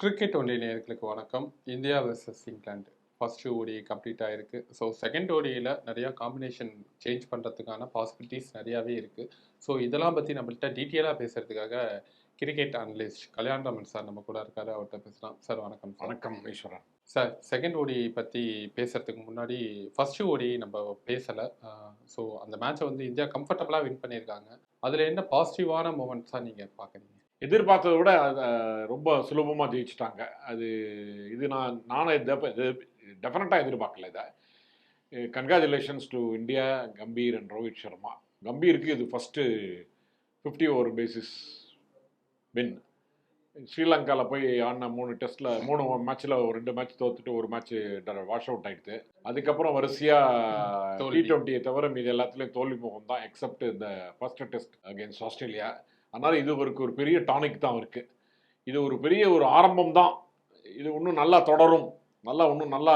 Cricket ஒன்றிய நேயர்களுக்கு வணக்கம். India versus England first ODI complete ஆயிருக்கு. ஸோ செகண்ட் ஓடியில் நிறையா காம்பினேஷன் சேஞ்ச் பண்ணுறதுக்கான பாசிபிலிட்டிஸ் நிறையாவே இருக்குது ஸோ இதெல்லாம் பற்றி நம்மள்ட்ட டீட்டெயிலாக பேசுகிறதுக்காக கிரிக்கெட் அனலிஸ்ட் கல்யாணராமன் சார் நம்ம கூட இருக்காரு. அவர்கிட்ட பேசலாம். சார் வணக்கம் வணக்கம் ஈஸ்வரன். சார் செகண்ட் ஓடி பற்றி பேசுறதுக்கு முன்னாடி ஃபர்ஸ்ட் ஓடி நம்ம பேசலை. ஸோ அந்த மேட்சை வந்து இந்தியா கம்ஃபர்டபுளாக வின் பண்ணியிருக்காங்க. அதில் என்ன பாசிட்டிவான மூமெண்ட்ஸாக நீங்கள் பார்க்குறீங்க? எதிர்பார்த்ததை விட அத ரொம்ப சுலபமாக ஜெயிச்சிட்டாங்க. அது இது நான் நானும் டெஃபினட்டாக எதிர்பார்க்கல இதை. Congratulations to India Gambhir and Rohit Sharma கம்பீருக்கு இது first fifty over basis win ஸ்ரீலங்காவில் போய் ஆடின மூணு டெஸ்ட்டில் மூணு மேட்ச்சில் ஒரு ரெண்டு மேட்ச் தோத்துட்டு ஒரு மேட்ச் வாஷ் அவுட் ஆகிடுது அதுக்கப்புறம் வரிசையாக டி. டுவெண்ட்டியை தவிர மீது எல்லாத்துலேயும் தோல்வி முகம் தான் எக்ஸப்ட் இந்த ஃபர்ஸ்ட் டெஸ்ட் அகேன்ஸ்ட் ஆஸ்திரேலியா அதனால் இது அவருக்கு ஒரு பெரிய டானிக் தான் இருக்குது இது ஒரு பெரிய ஒரு ஆரம்பம் தான். இது இன்னும் நல்லா தொடரும். நல்லா இன்னும் நல்லா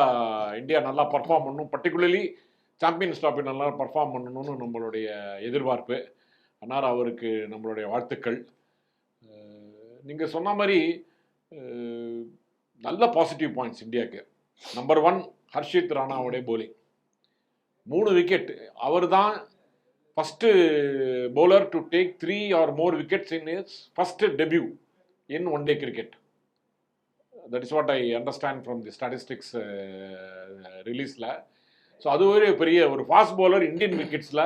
இந்தியா நல்லா பர்ஃபார்ம் பண்ணணும் பர்டிகுலர்லி சாம்பியன்ஸ் ட்ராஃபி நல்லா பர்ஃபார்ம் பண்ணணும்னு நம்மளுடைய எதிர்பார்ப்பு. அதனால் அவருக்கு நம்மளுடைய வாழ்த்துக்கள். நீங்கள் சொன்ன மாதிரி நல்ல பாசிட்டிவ் பாயிண்ட்ஸ் இந்தியாவுக்கு. நம்பர் ஒன் ஹர்ஷித் ராணாவுடைய போலிங் மூணு விக்கெட் அவர் தான் first bowler to take three or more wickets in his first debut in one day cricket that is what I understand from the statistics ரிலீஸில் so அது ஒரு பெரிய ஒரு fast bowler Indian விக்கெட்ஸில்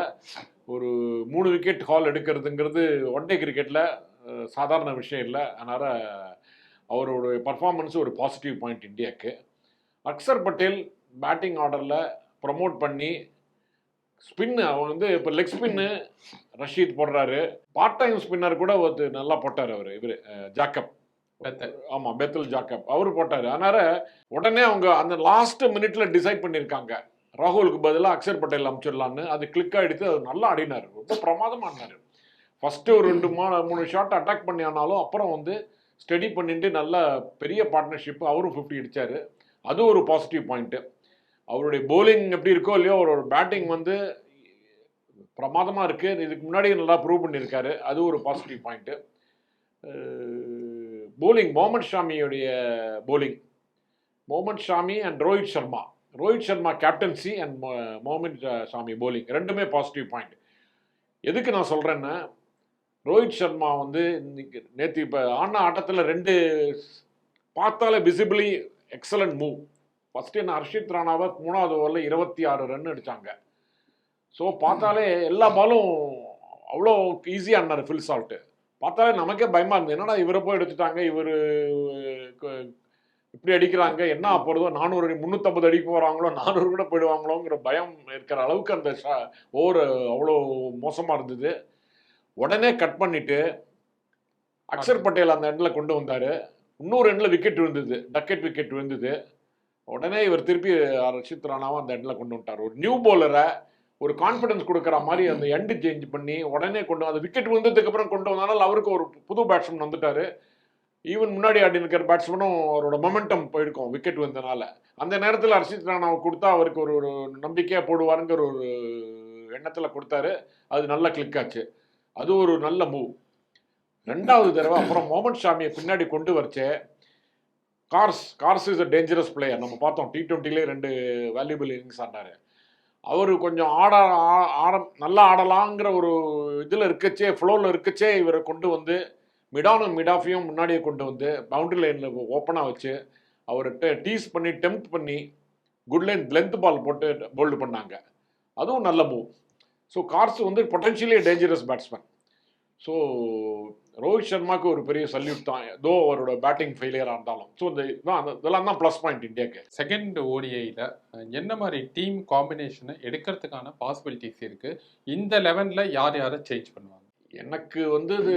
ஒரு மூணு விக்கெட் ஹால் எடுக்கிறதுங்கிறது ஒன் டே கிரிக்கெட்டில் சாதாரண விஷயம் இல்லை. அதனால் அவரோட பர்ஃபார்மன்ஸ் ஒரு பாசிட்டிவ் பாயிண்ட் இந்தியாவுக்கு அக்சர் பட்டேல் பேட்டிங் ஆர்டரில் ப்ரமோட் பண்ணி ஸ்பின்னு அவன் வந்து இப்போ லெக் ஸ்பின்னு ரஷீத் போடுறாரு. பார்ட் டைம் ஸ்பின்னர் கூட ஒரு நல்லா போட்டார் அவர் இவர் ஜாக்கப். ஆமாம் பெத்தல் ஜாக்கப். அவர் போட்டார். அதனால் உடனே அவங்க அந்த லாஸ்ட் மினிட்ல டிசைட் பண்ணியிருக்காங்க ராகுலுக்கு பதிலாக அக்ஷர் பட்டேல் அனுப்பிச்சிடலான்னு அது கிளிக் ஆகிடுத்து அது நல்லா ஆடினார். ரொம்ப பிரமாதமாக ஆடினார். ஃபஸ்ட்டு ஒரு ரெண்டு மூணு மூணு ஷாட் அட்டாக் பண்ணி ஆனாலும் அப்புறம் வந்து ஸ்டடி பண்ணிட்டு நல்ல பெரிய பார்ட்னர்ஷிப் அவரும் ஃபிஃப்டி அடிச்சாரு. அது ஒரு பாசிட்டிவ் பாயிண்ட்டு அவருடைய போலிங் எப்படி இருக்கோ இல்லையோ அவரோட பேட்டிங் வந்து பிரமாதமாக இருக்குது இதுக்கு முன்னாடி நல்லா ப்ரூவ் பண்ணியிருக்காரு. அது ஒரு positive point bowling Mohammed ஷாமியுடைய bowling Mohammed Shami and Rohit Sharma. Rohit Sharma captaincy and Mohammed Shami bowling ரெண்டுமே பாசிட்டிவ் பாயிண்ட் எதுக்கு நான் சொல்கிறேன்னா ரோஹித் சர்மா வந்து இன்னைக்கு நேற்று இப்போ ஆன ஆட்டத்தில் ரெண்டு பார்த்தாலே விசிபிளி எக்ஸலண்ட் மூவ் ஃபஸ்ட்டு என்ன ஹர்ஷித் ராணாவை மூணாவது ஓவரில் இருபத்தி ஆறு ரன் அடித்தாங்க ஸோ பார்த்தாலே எல்லா பாலும் அவ்வளோ ஈஸியாக இருந்தார் ஃபில் சால்ட்டு பார்த்தாலே நமக்கே பயமாக இருந்தது. என்னடா இவரை போய் எடுத்துட்டாங்க இவர் இப்படி அடிக்கிறாங்க என்ன போகிறதோ நானூறு அடி முந்நூற்றம்பது அடிக்க போகிறாங்களோ நானூறு கூட போயிடுவாங்களோங்கிற பயம் இருக்கிற அளவுக்கு அந்த ஷா ஓவர் அவ்வளோ மோசமாக இருந்தது. உடனே கட் பண்ணிவிட்டு அக்ஷர் பட்டேல் அந்த எண்டில் கொண்டு வந்தார். இன்னொரு எண்டில் விக்கெட் விழுந்தது டக்கெட் விக்கெட் விழுந்தது. உடனே இவர் திருப்பி ரஷித் ராணாவும் அந்த எண்டில் கொண்டு வந்துட்டார். ஒரு நியூ போலரை ஒரு கான்ஃபிடன்ஸ் கொடுக்குற மாதிரி அந்த எண்டு சேஞ்ச் பண்ணி உடனே கொண்டு அந்த விக்கெட் விழுந்ததுக்கு அப்புறம் கொண்டு வந்தனால அவருக்கு ஒரு புது பேட்ஸ்மேன் வந்துட்டார். ஈவன் முன்னாடி ஆடி இருக்கிற பேட்ஸ்மேனும் அவரோட மொமெண்டம் போயிருக்கும் விக்கெட் வந்தனால அந்த நேரத்தில் ஹர்ஷித் ராணாவை கொடுத்தா அவருக்கு ஒரு ஒரு நம்பிக்கையாக போடுவாருங்கிற ஒரு எண்ணத்தில் கொடுத்தாரு. அது நல்லா கிளிக் ஆச்சு. அது ஒரு நல்ல மூவ் ரெண்டாவது தடவை அப்புறம் முகமது ஷாமியை பின்னாடி கொண்டு வரச்சே Carse Carse is a dangerous player நம்ம பார்த்தோம் டி ட்வெண்ட்டிலே ரெண்டு வேல்யூபிள் இன்னிங்ஸ் ஆடினாரு. அவர் கொஞ்சம் ஆட ஆட நல்லா ஆடலாங்கிற ஒரு இதில் இருக்கச்சே ஃப்ளோவில் இருக்கச்சே இவரை கொண்டு வந்து மிடானும் மிடாஃபியும் முன்னாடியே கொண்டு வந்து பவுண்டரி லைனில் ஓப்பனாக வச்சு அவர் டீஸ் பண்ணி டெம்ப்ட் பண்ணி குட் லைன் லென்த் பால் போட்டு போல்டு பண்ணாங்க. அதுவும் நல்ல மூவ் ஸோ கார்ஸ் வந்து potentially dangerous batsman so Rohit சர்மாக்கு ஒரு பெரிய சல்யூட் தான் தோ அவரோட பேட்டிங் ஃபெயிலியராக இருந்தாலும். ஸோ இந்த இதான் அந்த- இதெல்லாம் தான் ப்ளஸ் பாயிண்ட் இந்தியாவுக்கு செகண்ட் ஓடிஐயில் என்ன மாதிரி டீம் காம்பினேஷனை எடுக்கிறதுக்கான பாசிபிலிட்டிஸ் இருக்கு? இந்த லெவனில் யார் யாரை சேஞ்ச் பண்ணுவாங்க? எனக்கு வந்து இது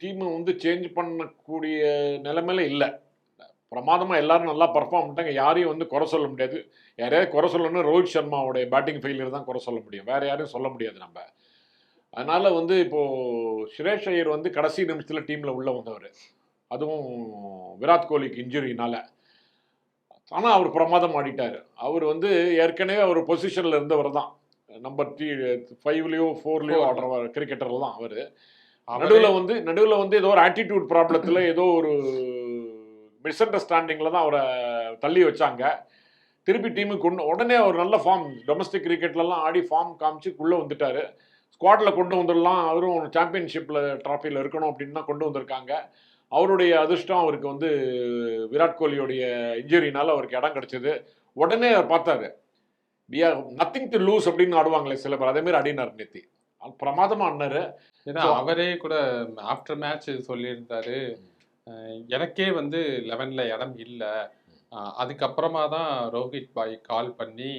டீமை வந்து சேஞ்ச் பண்ணக்கூடிய நிலைமையில இல்லை. பிரமாதமாக எல்லாரும் நல்லா பர்ஃபார்ம் பண்ணிட்டாங்க. யாரையும் வந்து குறை சொல்ல முடியாது. யாரையாவது குறை சொல்லணும்னா ரோஹித் சர்மாவுடைய பேட்டிங் ஃபெயிலியர் தான் குறை சொல்ல முடியும். வேற யாரையும் சொல்ல முடியாது நம்ம. அதனால வந்து இப்போ சுரேஷ் ஐயர் வந்து கடைசி நிமிஷத்தில் டீமில் உள்ள வந்தவர். அதுவும் விராட் கோலிக்கு இன்ஜுரினால. ஆனால் அவர் பிரமாதம் ஆடிட்டார். அவர் வந்து ஏற்கனவே அவர் பொசிஷனில் இருந்தவர் தான். நம்பர் த்ரீ ஃபைவ்லேயோ ஃபோர்லேயோ. ஆடுற கிரிக்கெட்டர் தான் அவர். அவரே- நடுவில் வந்து நடுவில் வந்து ஏதோ ஒரு ஆட்டிடியூட் ப்ராப்ளத்தில் ஏதோ ஒரு மிஸ் அண்டர்ஸ்டாண்டிங்கில் தான் அவரை தள்ளி வச்சாங்க. திருப்பி டீமுக்கு கொண்டு உடனே ஒரு நல்ல ஃபார்ம் டொமஸ்டிக் கிரிக்கெட்லலாம் ஆடி ஃபார்ம் காமிச்சு உள்ளே வந்துட்டாரு. ஸ்குவாடில் கொண்டு வந்துடலாம். அவரும் சாம்பியன்ஷிப்பில் ட்ராஃபியில் இருக்கணும் அப்படின்னு தான் கொண்டு வந்திருக்காங்க. அவருடைய அதிர்ஷ்டம் அவருக்கு வந்து விராட் கோலியோடைய இன்ஜுரினால அவருக்கு இடம் கிடைச்சது. உடனே அவர் பார்த்தாரு. We are nothing to lose அப்படின்னு ஆடுவாங்களே சில பேர். அதே மாதிரி அடினார் நேத்தி. பிரமாதமா ஆடினாரு. ஏன்னா அவரே கூட ஆஃப்டர் மேட்ச் சொல்லியிருந்தாரு. எனக்கே வந்து லெவன்ல இடம் இல்லை. அதுக்கப்புறமா தான் ரோஹித் பாய் கால் பண்ணி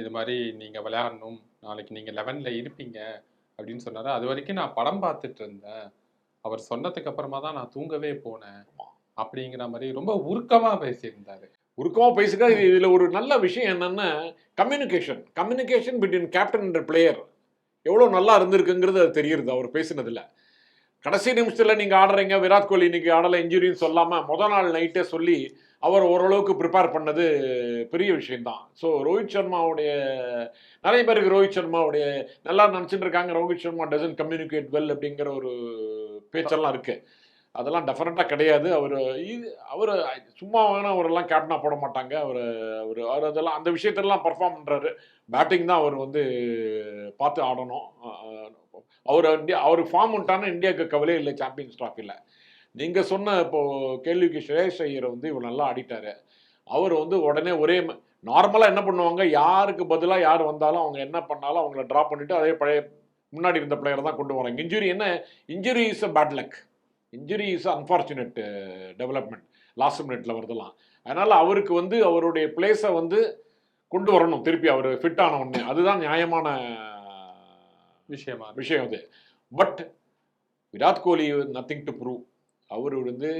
இது மாதிரி நீங்க விளையாடணும். நாளைக்கு நீங்க லெவன்ல இருப்பீங்க அப்படின்னு சொன்னாரு. அது வரைக்கும் நான் படம் பார்த்துட்டு இருந்தேன். அவர் சொன்னதுக்கு அப்புறமா தான் நான் தூங்கவே போனேன். அப்படிங்கிற மாதிரி ரொம்ப உருக்கமா பேசியிருந்தாரு. உருக்கமா பேசுக இதுல ஒரு நல்ல விஷயம் என்னன்னா communication communication between captain and player எவ்வளோ நல்லா இருந்திருக்குங்கிறது அது தெரியுது அவர் பேசினதுல. கடைசி நிமிஷத்துல நீங்க ஆடுறீங்க விராட் கோலி இன்னைக்கு ஆடல இன்ஜுரின்னு சொல்லாம முத நாள் நைட்டே சொல்லி அவர் ஓரளவுக்கு ப்ரிப்பேர் பண்ணது பெரிய விஷயம்தான். ஸோ ரோஹித் சர்மாவுடைய நிறைய பேருக்கு ரோஹித் சர்மாவுடைய நல்லா நினச்சிட்டு இருக்காங்க. Rohit Sharma doesn't communicate well அப்படிங்கிற ஒரு பேச்செல்லாம் இருக்கு. அதெல்லாம் டெஃபினட்டாக கிடையாது. அவர் இது அவர் சும்மா வேணா அவரெல்லாம் கேப்டனாக போட மாட்டாங்க. அவர் அவர் அவர் அதெல்லாம் அந்த விஷயத்தெல்லாம் பர்ஃபார்ம் பண்ணுறாரு பேட்டிங் தான் அவர் வந்து பார்த்து ஆடணும். அவர் இந்தியா அவர் ஃபார்ம் உண்டான இந்தியாவுக்கு கவலையே இல்லை. சாம்பியன்ஸ் ட்ராஃபியில் நீங்கள் சொன்ன இப்போ கேள்விக்கு ஸ்ரேஷ் ஐயர் வந்து இவர் நல்லா ஆடிட்டாரு. அவர் வந்து உடனே ஒரே நார்மலாக என்ன பண்ணுவாங்க? யாருக்கு பதிலாக யார் வந்தாலும் அவங்க என்ன பண்ணாலும் அவங்கள ட்ராப் பண்ணிட்டு அதே பழைய முன்னாடி இருந்த பிளேயர் தான் கொண்டு வராங்க. இன்ஜுரி என்ன? Injury is a bad luck injury is unfortunate development last மினிட்ல வருதெல்லாம் அதனால அவருக்கு வந்து அவருடைய பிளேஸை வந்து கொண்டு வரணும் திருப்பி அவர் ஃபிட் ஆன உடனே. அதுதான் நியாயமான விஷயமா. விஷயம் அது. But Virat Kohli nothing to prove அவர் வந்து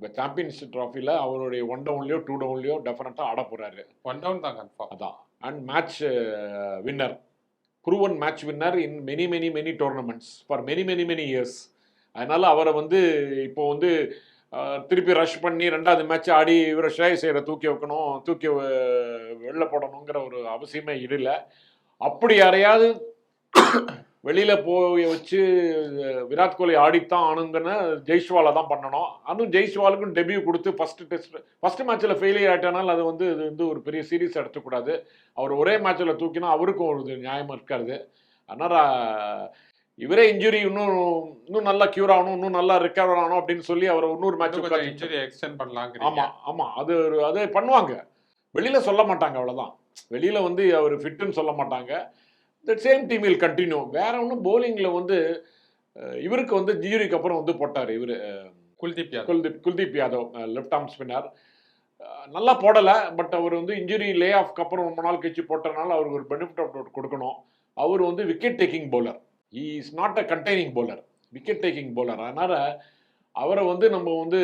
இப்போ சாம்பியன்ஸ் ட்ராஃபியில் அவருடைய ஒன் டவுன்லையோ டூ டவுன்லையோ டெஃபினட்டாக ஆட போகிறாரு ஒன் டவுன் தான் கன்ஃபார்ம் அதான். And match winner proven match winner in many many many tournaments for many many many years அதனால் அவரை வந்து இப்போ வந்து திருப்பி ரஷ் பண்ணி ரெண்டாவது மேட்ச் ஆடி இவரை ஷேய் செய்கிற தூக்கி வைக்கணும் தூக்கி வெளில போடணுங்கிற ஒரு அவசியமே இல்லை. அப்படி யாரையாவது வெளியில போய் வச்சு விராட் கோலி ஆடித்தான் ஆனுங்கன்னு ஜெய்ஸ்வாலை தான் பண்ணணும். அதுவும் ஜெய்ஸ்வாலுக்கும் டெபியூ கொடுத்து ஃபர்ஸ்ட் டெஸ்ட் ஃபர்ஸ்ட் மேட்ச்ல ஃபெயிலியர் ஆயிட்டனால அது வந்து இது வந்து ஒரு பெரிய சீரியஸ் எடுத்துக்கூடாது. அவர் ஒரே மேட்ச்ல தூக்கினா அவருக்கும் ஒரு இது நியாயமா இருக்காது. அதனால இவரே இன்ஜுரி இன்னும் இன்னும் நல்லா கியூர் ஆகணும் இன்னும் நல்லா ரிகவர் ஆகணும் அப்படின்னு சொல்லி அவர் இன்னொரு மேட்ச் இன்ஜுரி எக்ஸ்டெண்ட் பண்ணலாங்கிறீங்க. ஆமா ஆமா. அது ஒரு அது பண்ணுவாங்க. வெளியில சொல்ல மாட்டாங்க அவ்வளவுதான். வெளியில வந்து அவர் ஃபிட்டுன்னு சொல்ல மாட்டாங்க. The same team will continue வேற ஒன்றும் bowlingல வந்து இவருக்கு வந்து ஜியூரிக்கு அப்புறம் வந்து போட்டார் இவர் Kuldeep Yadav. Kuldeep Kuldeep Yadav left arm spinner நல்லா போடலை பட் அவர் வந்து இன்ஜுரி லே ஆஃப்க்கு அப்புறம் ரொம்ப நாள் கழிச்சு போட்டனால அவருக்கு ஒரு பெனிஃபிட் ஆஃப் கொடுக்கணும். அவர் வந்து wicket taking bowler. He is not a containing bowler. Wicket taking bowler. அதனால அவரை வந்து நம்ம வந்து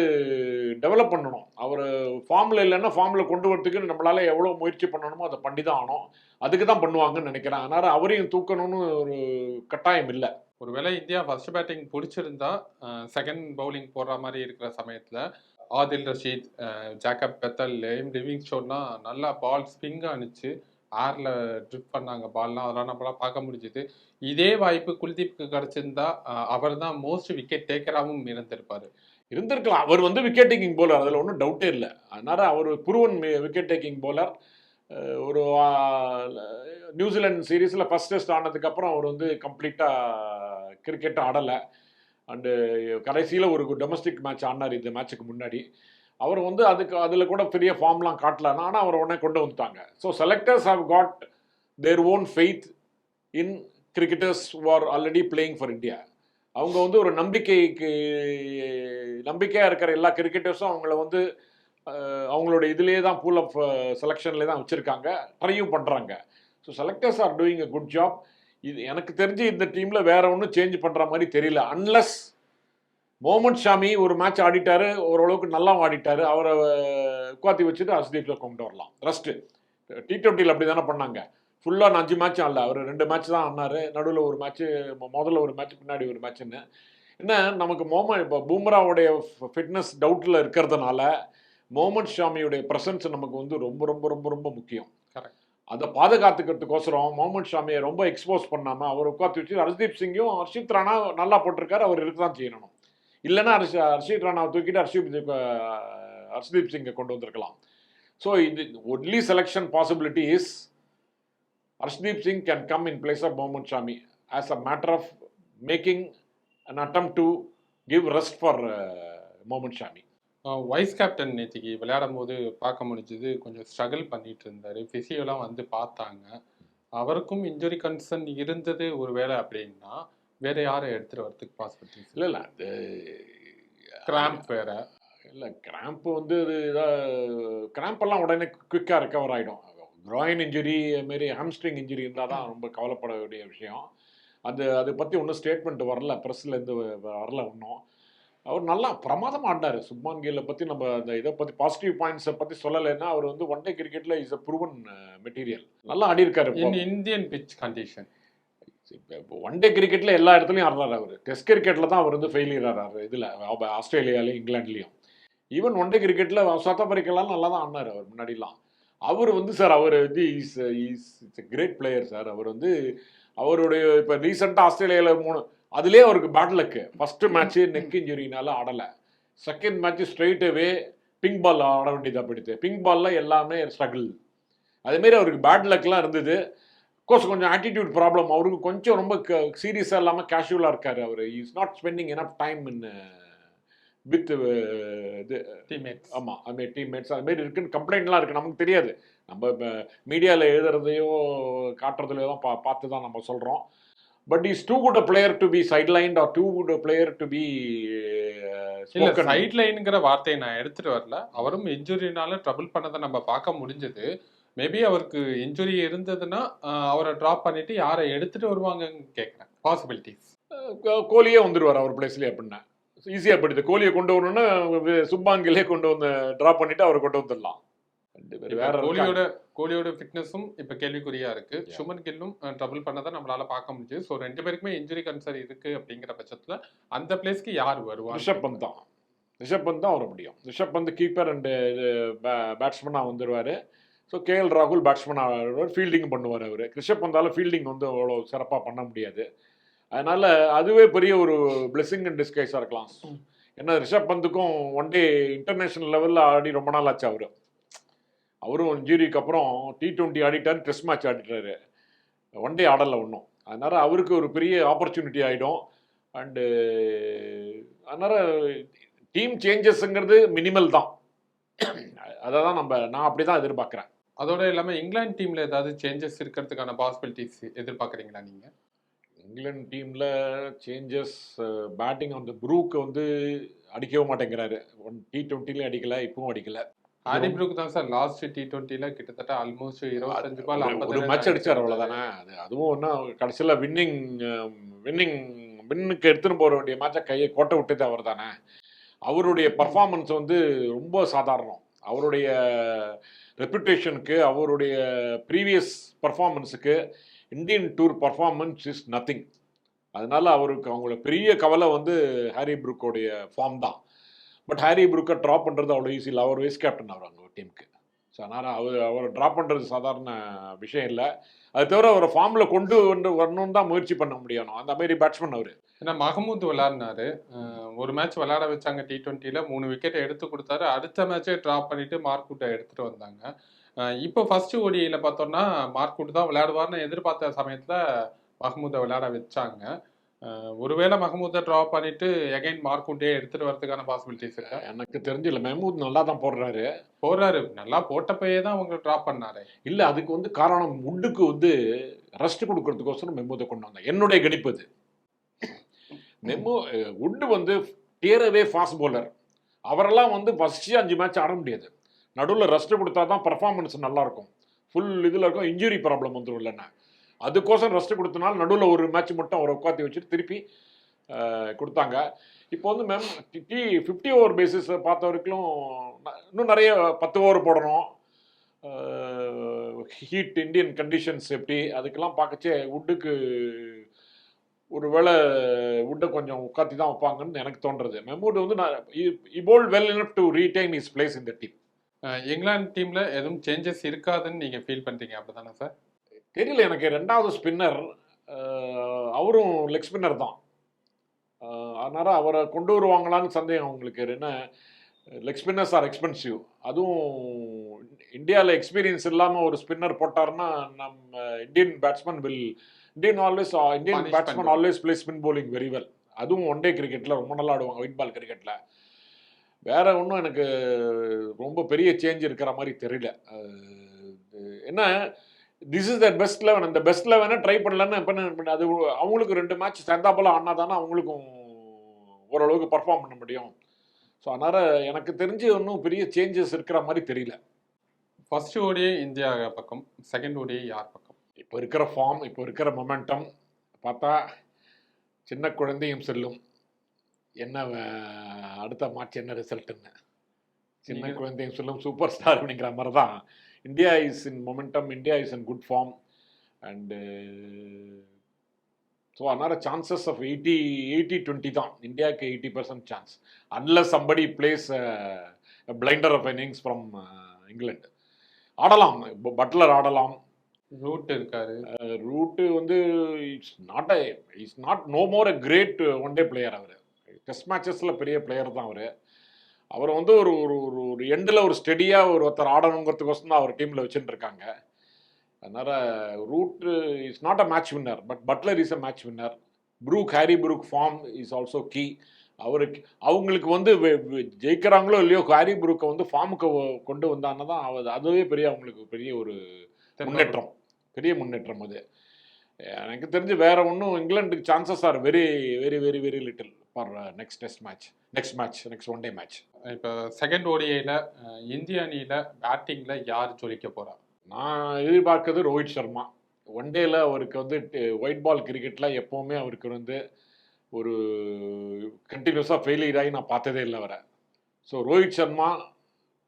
டெவலப் பண்ணணும். அவர் ஃபார்மில் இல்லைன்னா ஃபார்மில் கொண்டு வரதுக்கு நம்மளால் எவ்வளோ முயற்சி பண்ணணுமோ அதை பண்ணி தான் ஆகணும். அதுக்கு தான் பண்ணுவாங்கன்னு நினைக்கிறேன். அதனால் அவரையும் தூக்கணும்னு ஒரு கட்டாயம் இல்லை. ஒருவேளை இந்தியா ஃபர்ஸ்ட் பேட்டிங் பிடிச்சிருந்தா செகண்ட் பவுலிங் போடுற மாதிரி இருக்கிற சமயத்தில் ஆதில் ரஷீத் ஜாக்கப் பெத்தல் எம் லிவிங் ஷோன்னா நல்லா பால் ஸ்பிங் அனுச்சு ஏர்ல ட்ரிப் பண்ணாங்க பால்லாம் அதெல்லாம் நம்மளாம் பார்க்க முடிஞ்சுது. இதே வாய்ப்பு குல்தீப்க்கு கிடச்சிருந்தா அவர் தான் மோஸ்ட் விக்கெட் டேக்கராகவும் இருந்திருப்பார். இருந்திருக்கலாம் அவர் வந்து விக்கெட் டேக்கிங் போலர் அதில் ஒன்றும் டவுட்டே இல்லை. அதனால் அவர் புருவன் விக்கெட் டேக்கிங் போலர் ஒரு நியூசிலாந்து சீரீஸில் ஃபஸ்ட் டெஸ்ட் ஆனதுக்கப்புறம் அவர் வந்து கம்ப்ளீட்டாக கிரிக்கெட் ஆடலை. அண்டு கடைசியில் ஒரு டொமஸ்டிக் மேட்ச் ஆடினார் இந்த மேட்ச்சுக்கு முன்னாடி. அவர் வந்து அதுக்கு அதில் கூட பெரிய ஃபார்ம்லாம் காட்டலன்னா ஆனால் அவர் உடனே கொண்டு வந்துட்டாங்க. So selectors have got their own faith in cricketers are already playing for India அவங்க வந்து ஒரு நம்பிக்கைக்கு நம்பிக்கையாக இருக்கிற எல்லா கிரிக்கெட்டர்ஸும் அவங்கள வந்து அவங்களோட இதுலேயே தான் பூல் ஆஃப் செலெக்ஷன்லேயே தான் வச்சுருக்காங்க. ட்ரையும் பண்ணுறாங்க so selectors are doing a good job இது எனக்கு தெரிஞ்சு இந்த டீமில் வேற ஒன்றும் சேஞ்ச் பண்ணுற மாதிரி தெரியல. அன்லஸ் முகமது ஷாமி ஒரு மேட்ச் ஆடிட்டாரு ஓரளவுக்கு நல்லா ஆடிட்டாரு. அவரை உட்காத்தி வச்சுட்டு ஹர்ஷ்தீப்ஸை கொண்டு வரலாம். ரெஸ்ட்டு டி டுவெண்ட்டியில் அப்படி தானே பண்ணாங்க. ஃபுல்லாக அஞ்சு மேட்ச் ஆடல அவர் ரெண்டு மேட்ச் தான் ஆடினாரு. நடுவில் ஒரு மேட்ச்சு முதல்ல ஒரு மேட்ச் பின்னாடி ஒரு மேட்ச்னு என்ன நமக்கு மோமன் இப்போ பூம்ராவுடைய ஃபிட்னஸ் டவுட்டில் இருக்கிறதுனால முகமது ஷாமியுடைய ப்ரெசன்ஸ் நமக்கு வந்து ரொம்ப ரொம்ப ரொம்ப ரொம்ப முக்கியம். Correct. அதை பாதுகாத்துக்கிறதுக்கோசரம் முகமது ஷாமியை ரொம்ப எக்ஸ்போஸ் பண்ணாமல் அவர் உட்காந்து வச்சு ஹர்ஷ்தீப் சிங்கும் ஹர்ஷித் ராணா நல்லா போட்டிருக்காரு அவர் இருக்க தான் செய்யணும். இல்லைன்னா ஹர்ஷ ஹர்ஷித் ராணாவை தூக்கிட்டு ஹர்ஷிப் ஹர்ஷ்தீப் சிங்கை கொண்டு வந்திருக்கலாம். ஸோ இது only selection possibility is Harshdeep Singh can come in place of Mohammed Shami as a matter of making an attempt to give rest for Mohammed Shami vice captain நேத்திக்கு விளையாடும் போது பார்க்க முடிஞ்சது. கொஞ்சம் ஸ்ட்ரகிள் பண்ணிட்டு இருந்தார். ஃபிசியோலாம் வந்து பார்த்தாங்க. அவருக்கும் இன்ஜுரி கன்சர்ன் இருந்தது ஒரு வேளை அப்படின்னா வேற யாரை எடுத்துட்டு வரதுக்கு பாசிபிலிட்டிஸ் இல்லை இல்லை அது கிராம்ப் வேற. இல்லை கிராம்ப் வந்து இது கிராம்ப் எல்லாம் உடனே குயிக்காக ரெக்கவர் ஆகிடும் க்ராயின் இன்ஜுரி மாரி ஹாம்ஸ்ட்ரிங் இன்ஜுரி இருந்தால் தான் ரொம்ப கவலைப்பட வேண்டிய விஷயம். அது அதை பற்றி ஒன்றும் ஸ்டேட்மெண்ட் வரல ப்ரெஸ்லேருந்து வரல இன்னும் அவர் நல்லா பிரமாதமாக ஆடினார். சுப்மான் கில்லை பற்றி நம்ம அந்த இதை பற்றி பாசிட்டிவ் பாயிண்ட்ஸை பற்றி சொல்லலைன்னா அவர் வந்து ஒன் டே கிரிக்கெட்டில் இஸ் அ ப்ரூவன் மெட்டீரியல் நல்லா ஆடியிருக்காரு இந்தியன் பிச் கண்டிஷன் இப்போ ஒன் டே கிரிக்கெட்டில் எல்லா இடத்துலையும் ஆடுறாரு அவர். டெஸ்ட் கிரிக்கெட்டில் தான் அவர் வந்து ஃபெயிலியர் ஆடுறாரு இதில் ஆஸ்திரேலியாலையும் இங்கிலாந்துலேயும். ஈவன் ஒன் டே கிரிக்கெட்டில் சவுத் ஆப்பிரிக்காலாம் நல்லா தான் ஆடினார் அவர் முன்னாடிலாம். அவர் வந்து சார் அவர் வந்து is is it's great player sir அவர் வந்து அவருடைய இப்போ ரீசெண்டாக ஆஸ்திரேலியாவில் மூணு அதுலேயே அவருக்கு bad luck first match neck இன்ஜுரினால ஆடலை. Second match straight away pink ball ஆட வேண்டியதாக போயிடுது பிங்க் பாலில் எல்லாமே ஸ்ட்ரகிள் அதேமாரி அவருக்கு பேட் லக்லாம் இருந்தது. கோர்ஸ் கொஞ்சம் ஆட்டிடியூட் ப்ராப்ளம் அவருக்கு கொஞ்சம் ரொம்ப சீரியஸாக இல்லாமல் கேஷுவலாக இருக்கார் அவர். Is not spending enough time in with இது டீம்மேட்ஸ் ஆமாம் அதுமாரி டீம்மேட்ஸ் அதுமாரி இருக்குன்னு கம்ப்ளைண்ட்லாம் இருக்குது நமக்கு தெரியாது. நம்ம இப்போ மீடியாவில் எழுதுறதையோ காட்டுறதுலையோ தான் பா பார்த்து தான் நம்ம சொல்கிறோம் but is too good a player to be sideline or too good a player to be இல்ல சைட் லைனுங்கிற வார்த்தையை நான் எடுத்துட்டு வரல. அவரும் இன்ஜுரினால ட்ரபிள் பண்ணதை நம்ம பார்க்க முடிஞ்சது. மேபி அவருக்கு இன்ஜுரி இருந்ததுன்னா அவரை ட்ராப் பண்ணிட்டு யாரை எடுத்துட்டு வருவாங்கன்னு கேட்குறேன் பாசிபிலிட்டிஸ் கோலியே வந்துடுவார் அவர் பிளேஸ்லேயே அப்படின்னா. ஈஸியாக போயிடுது. கோலியை கொண்டு வரணும்னா சுப்பாங்கிலே கொண்டு வந்து ட்ராப் பண்ணிட்டு அவரை கொண்டு வந்துடலாம். ரெண்டு பேர் வேற. கோலியோட கோலியோட ஃபிட்னஸும் இப்ப கேள்விக்குறியா இருக்கு. சுமன் கில்லும் ட்ரபிள் பண்ணதை நம்மளால பார்க்க முடியுது ஸோ ரெண்டு பேருக்குமே இன்ஜுரி கன்சர்ன் இருக்கு அப்படிங்கிற பட்சத்துல அந்த பிளேஸ்க்கு யார் வருவா ரிஷப் பந்த் தான். ரிஷப் பந்த் தான் வர முடியும் ரிஷப் பந்த் கீப்பர் அண்டு பேட்ஸ்மனாக வந்துடுவார் ஸோ கேஎல் ராகுல் பேட்ஸ்மனாக வருவார் ஃபீல்டிங் பண்ணுவார் அவர். ரிஷப் பந்தால ஃபீல்டிங் வந்து அவ்வளோ சிறப்பாக பண்ண முடியாது. அதனால் அதுவே பெரிய ஒரு பிளெஸிங் அண்ட் டிஸ்கைஸாக இருக்கலாம். ஏன்னா ரிஷப் பந்துக்கும் ஒன் டே இன்டர்நேஷனல் லெவலில் ஆடி ரொம்ப நாள் ஆச்சு அவர். அவரும் இன்ஜுரிக்கு அப்புறம் டி டுவெண்ட்டி ஆடிட்டார் டெஸ்ட் மேட்ச் ஆடிட்டாரு. ஒன் டே ஆடலை ஒன்றும் அதனால் அவருக்கு ஒரு பெரிய ஆப்பர்ச்சுனிட்டி ஆகிடும் அண்டு அதனால் டீம் சேஞ்சஸ்ங்கிறது மினிமல் தான். அதை தான் நம்ம நான் அப்படி தான் எதிர்பார்க்குறேன். அதோட இல்லாம இங்கிலாந்து டீம்ல ஏதாவது சேஞ்சஸ் இருக்கிறதுக்கான பாசிபிலிட்டிஸ் எதிர்பார்க்கறீங்களா நீங்க? இங்கிலாந்து டீமில் சேஞ்சஸ் பேட்டிங் அந்த ப்ரூக்கு வந்து அடிக்கவே மாட்டேங்கிறாரு. ஒன் டி டுவெண்ட்டிலையும் அடிக்கல இப்பவும் அடிக்கல. ஹாரி ப்ரூக் தான் சார் லாஸ்ட் டி டுவெண்ட்டில கிட்டத்தட்ட ஆல்மோஸ்ட் இருபத்தஞ்சு பால் ஒரு- மேட்ச் அடிச்சார் அவ்வளோதானே அது அதுவும் ஒன்றும் கடைசியில் வின்னிங் வின்னிங் வின்னுக்கு எடுத்துன்னு போக வேண்டிய மேட்சை கையை கோட்டை விட்டது அவர் தானே. அவருடைய பர்ஃபார்மன்ஸ் வந்து ரொம்ப சாதாரணம். அவருடைய ரெப்புடேஷனுக்கு அவருடைய previous பர்ஃபார்மன்ஸுக்கு Indian tour performance is nothing அதனால அவருக்கு அவங்கள பெரிய கவலை வந்து ஹாரி புருக்கோடைய ஃபார்ம் தான். பட் ஹாரி புருக்கை ட்ராப் பண்ணுறது அவ்வளோ ஈஸி இல்லை. அவர் வைஸ் கேப்டன் அவர் அவங்க டீமுக்கு ஸோ அதனால் அவர் அவரை ட்ராப் பண்ணுறது சாதாரண விஷயம் இல்லை. அது தவிர அவரை ஃபார்மில் கொண்டு வந்து வரணும்னு தான் முயற்சி பண்ண முடியணும் அந்த மாதிரி பேட்ஸ்மேன் அவர். ஏன்னா மஹமூத் விளாடினாரு ஒரு மேட்ச் விளாட வச்சாங்க டி ட்வெண்ட்டியில் மூணு விக்கெட் எடுத்து கொடுத்தாரு. அடுத்த மேட்சே ட்ராப் பண்ணிட்டு மார்க்குட்டை எடுத்துகிட்டு வந்தாங்க. இப்போ ஃபர்ஸ்ட் பார்த்தோன்னா பார்த்தோம்னா மார்க்குட் தான் விளையாடுவார்னு எதிர்பார்த்த சமயத்தில் மஹமூதை விளையாட வச்சாங்க. ஒருவேளை மஹமூதை ட்ராப் பண்ணிட்டு எகைன் மார்க்குட்டே எடுத்துட்டு வரதுக்கான பாசிபிலிட்டிஸ் இருக்கா? எனக்கு தெரிஞ்சு இல்லை மெஹமூத் நல்லா தான் போடுறாரு. போறாரு நல்லா போட்டப்பயே தான் அவங்க ட்ராப் பண்ணாரு. இல்லை அதுக்கு வந்து காரணம் முண்டுக்கு வந்து ரெஸ்ட் கொடுக்கறதுக்கோசரம் மெம்மூதை கொண்டு வந்தேன் என்னுடைய கணிப்பு அது. மெம்மு உட்டு வந்து டேரவே ஃபாஸ்ட் bowler. அவரெல்லாம் வந்து ஃபஸ்ட்டு அஞ்சு மேட்ச் ஆட முடியாது. நடுவில் ரெஸ்ட் கொடுத்தா தான் பர்ஃபார்மன்ஸ் நல்லாயிருக்கும் ஃபுல் இதில் இருக்கும். இன்ஜுரி ப்ராப்ளம் வந்துடும் இல்லைன்னா. அதுக்கோசம் ரெஸ்ட் கொடுத்தனால நடுவில் ஒரு மேட்ச் மட்டும் அவரை உட்காந்து வச்சுட்டு திருப்பி கொடுத்தாங்க. இப்போ வந்து ma'am the fifty over basis பார்த்த வரைக்கும் இன்னும் நிறைய பத்து ஓவர் போடணும். ஹீட் இந்தியன் கண்டிஷன்ஸ் எப்படி அதுக்கெல்லாம் பார்க்கச்சே வுட்டுக்கு ஒரு வேளை வுட்டை கொஞ்சம் உட்காத்தி தான் வைப்பாங்கன்னு எனக்கு தோன்றது. மெமூட் வந்து நான் இபோல் well enough to retain is place இந்த டீம் இங்கிலாந்து டீமில் எதுவும் சேஞ்சஸ் இருக்காதுன்னு நீங்கள் ஃபீல் பண்ணுறீங்க அப்படி தானே சார் தெரியல எனக்கு ரெண்டாவது ஸ்பின்னர் அவரும் லெக் ஸ்பின்னர் தான். அதனால் அவரை கொண்டு வருவாங்களான்னு சந்தேகம் அவங்களுக்கு என்ன லெக் ஸ்பின்னர்ஸ் ஆர் எக்ஸ்பென்சிவ் அதுவும் இந்தியாவில் எக்ஸ்பீரியன்ஸ் இல்லாமல் ஒரு ஸ்பின்னர் போட்டாருன்னா நம்ம Indian batsman will Indian always Indian batsman. Always play spin bowling very well அதுவும் ஒன் டே கிரிக்கெட்டில் ரொம்ப நல்லா ஆடுவாங்க ஒயிட் பால் கிரிக்கெட்டில் வேற ஒன்றும் எனக்கு ரொம்ப பெரிய சேஞ்ச் இருக்கிற மாதிரி தெரியல. என்ன this is the best eleven அந்த பெஸ்ட் லெவனை ட்ரை பண்ணலன்னு இப்போ அது அவங்களுக்கு ரெண்டு மேட்ச் சேர்ந்தாப்பெல்லாம் ஆனா தானே அவங்களுக்கும் ஓரளவுக்கு பர்ஃபார்ம் பண்ண முடியும். ஸோ அதனால் எனக்கு தெரிஞ்சு ஒன்றும் பெரிய சேஞ்சஸ் இருக்கிற மாதிரி தெரியல. ஃபர்ஸ்ட் ஓடியே இந்தியா பக்கம் செகண்ட் ஓடியே யார் பக்கம்? இப்போ இருக்கிற ஃபார்ம் இப்போ இருக்கிற மொமெண்டம் பார்த்தா சின்ன குழந்தையும் செல்லும். என்ன அடுத்த மார்ச் என்ன ரிசல்ட்டுன்னு சின்ன குழந்தையும் செல்லும் சூப்பர் ஸ்டார் அப்படிங்கிற மாதிரி தான் India is in momentum India is in good form and so அதனால் chances of eighty eighty twenty தான். இந்தியாவுக்கு eighty percent chance unless somebody plays blinder of innings from England ஆடலாம். பட்லர் ஆடலாம். ரூட் இருக்காரு. Root வந்து it's not a it's not no more a great one day player our. Test மேட்சஸில் பெரிய player தான் அவர். அவர் வந்து ஒரு ஒரு ஒரு ஒரு எண்டில் ஒரு ஸ்டெடியாக ஒரு ஒருத்தர் ஆடணுங்கிறதுக்கோசம் தான் அவர் டீமில் வச்சுட்டு இருக்காங்க அதனால் Root is not a match winner but Buttler is a match winner Brook Harry Brook form is also key அவருக்கு அவங்களுக்கு வந்து ஜெயிக்கிறாங்களோ இல்லையோ ஹாரி ப்ரூக்கை வந்து ஃபார்முக்கு கொண்டு வந்தாங்கன்னா தான் அதுவே பெரிய அவங்களுக்கு பெரிய ஒரு முன்னேற்றம். பெரிய முன்னேற்றம் அது. எனக்கு தெரிஞ்சு வேற ஒன்றும் இங்கிலாந்துக்கு chances are very very very very little for next test match next match next one day match இப்போ செகண்ட் ஓடிஐல இந்திய அணியில் பேட்டிங்கில் யார் ஜொலிக்க போகிறா நான் எதிர்பார்க்கறது ரோஹித் சர்மா. ஒன் டேயில் அவருக்கு வந்து ஒயிட் பால் கிரிக்கெட்டில் எப்போவுமே அவருக்கு வந்து ஒரு கண்டினியூஸாக ஃபெயிலியர் ஆகி நான் பார்த்ததே இல்லை வர ஸோ ரோஹித் சர்மா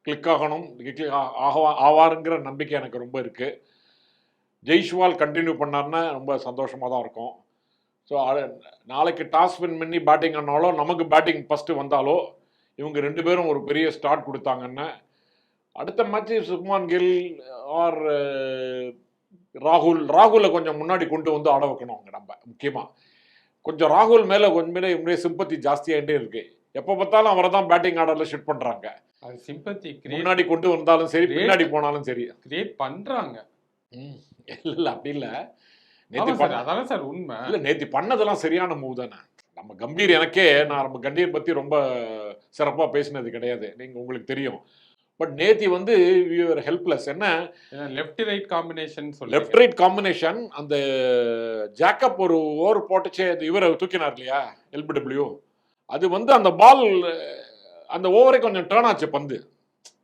கிளிக் ஆகணும் கிளிக் ஆகவா ஆவாருங்கிற நம்பிக்கை எனக்கு ரொம்ப இருக்குது ஜெய்ஷ்வால் கண்டினியூ பண்ணாருன்னா ரொம்ப சந்தோஷமாக தான் இருக்கும். ஸோ நாளைக்கு டாஸ் வின் பண்ணி பேட்டிங் ஆனாலோ நமக்கு பேட்டிங் ஃபஸ்ட்டு வந்தாலோ இவங்க ரெண்டு பேரும் ஒரு பெரிய ஸ்டார்ட் கொடுத்தாங்கன்னா. அடுத்த மேட்ச் சுக்மான் கில் ஆர் ராகுல் ராகுலை கொஞ்சம் முன்னாடி கொண்டு வந்து ஆட வைக்கணும் அவங்க நம்ம முக்கியமாக கொஞ்சம் ராகுல் மேலே கொஞ்சம் இவங்களே சிம்பத்தி ஜாஸ்தியாகிட்டே இருக்கு. எப்போ பார்த்தாலும் அவரை தான் பேட்டிங் ஆர்டரில் ஷிஃப்ட் பண்ணுறாங்க அது சிம்பத்தி முன்னாடி கொண்டு வந்தாலும் சரி. பின்னாடி போனாலும் சரி. கிரியேட் பண்றாங்க. இல்லை அப்படி இல்லை. பண்ண அதானே சார் உண்மை. இல்லை நேற்று பண்ணதெல்லாம் சரியான மூவ் தானே. நம்ம கம்பீர் எனக்கே நான் நம்ம கம்பீர் பற்றி ரொம்ப சிறப்பாக பேசினது கிடையாது. நீங்கள் உங்களுக்கு தெரியும். பட் நேத்தி வந்து வியூர் ஹெல்ப்லெஸ் என்ன? Left right combination left right combination அந்த ஜாக்கப் ஒரு ஓவர் போட்டுச்சே அது இவரை தூக்கினார் இல்லையா? எல்பிடபிள்யூ அது வந்து அந்த பால் அந்த ஓவரே கொஞ்சம் டேர்ன் ஆச்சு பந்து.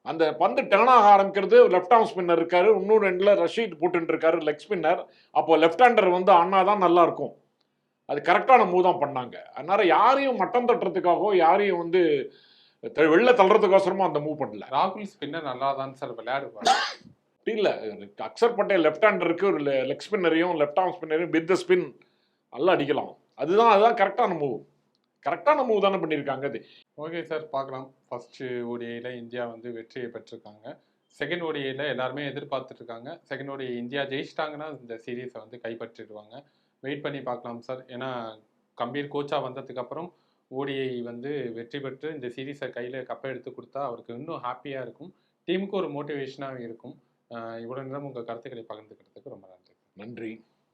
அந்த பந்து டேர்ன் ஆக ஆரம்பிக்கிறது லெஃப்ட் ஆர்ம் ஸ்பின்னர் இருக்காரு இன்னும் ரெண்டுல ரஷீத் போட்டுட்டு இருக்காரு லெக் ஸ்பின்னர் அப்போ லெஃப்ட் ஹேண்டர் வந்து அண்ணா தான் நல்லா இருக்கும். அது கரெக்டான மூவ் தான் பண்ணாங்க. அதனால யாரையும் மட்டம் தட்டுறதுக்காகவோ யாரையும் வந்து வெளில தள்ளுறதுக்கோசரமா அந்த மூவ் பண்ணல. ராகுல் ஸ்பின்னர் நல்லா தான் சார் விளையாடுவார். அப்படி இல்லை அக்சர் பட்டேல் லெஃப்ட் ஹேண்டருக்கு ஒரு லெக் ஸ்பின்னரையும் லெஃப்ட் ஆர்ம் ஸ்பின்னரையும் வித் த ஸ்பின் நல்லா அடிக்கலாம். அதுதான் அதுதான் கரெக்டான மூவ் கரெக்டான மூவ் தானே பண்ணியிருக்காங்க அது. ஓகே சார் பார்க்கலாம். ஃபர்ஸ்ட் ஓடிஐல இந்தியா வந்து வெற்றியை பெற்றிருக்காங்க. செகண்ட் ஓடிஐல எல்லாருமே எதிர்பார்த்துட்டு இருக்காங்க செகண்ட் ஓடிஐ இந்தியா ஜெயிச்சிட்டாங்கன்னா இந்த சீரீஸை வந்து கைப்பற்றிடுவாங்க. வெயிட் பண்ணி பார்க்கலாம் சார். ஏன்னா கம்பீர் கோச்சா வந்ததுக்கு அப்புறம் ஓடிஐ வந்து வெற்றி பெற்று இந்த சீரீஸை கையில் கப்பை எடுத்து கொடுத்தா அவருக்கு இன்னும் ஹாப்பியாக இருக்கும். டீமுக்கு ஒரு மோட்டிவேஷனாக இருக்கும். அஹ் இவ்வளவு நேரம் உங்கள் கருத்துக்களை பகிர்ந்துக்கிறதுக்கு ரொம்ப நன்றி. நன்றி.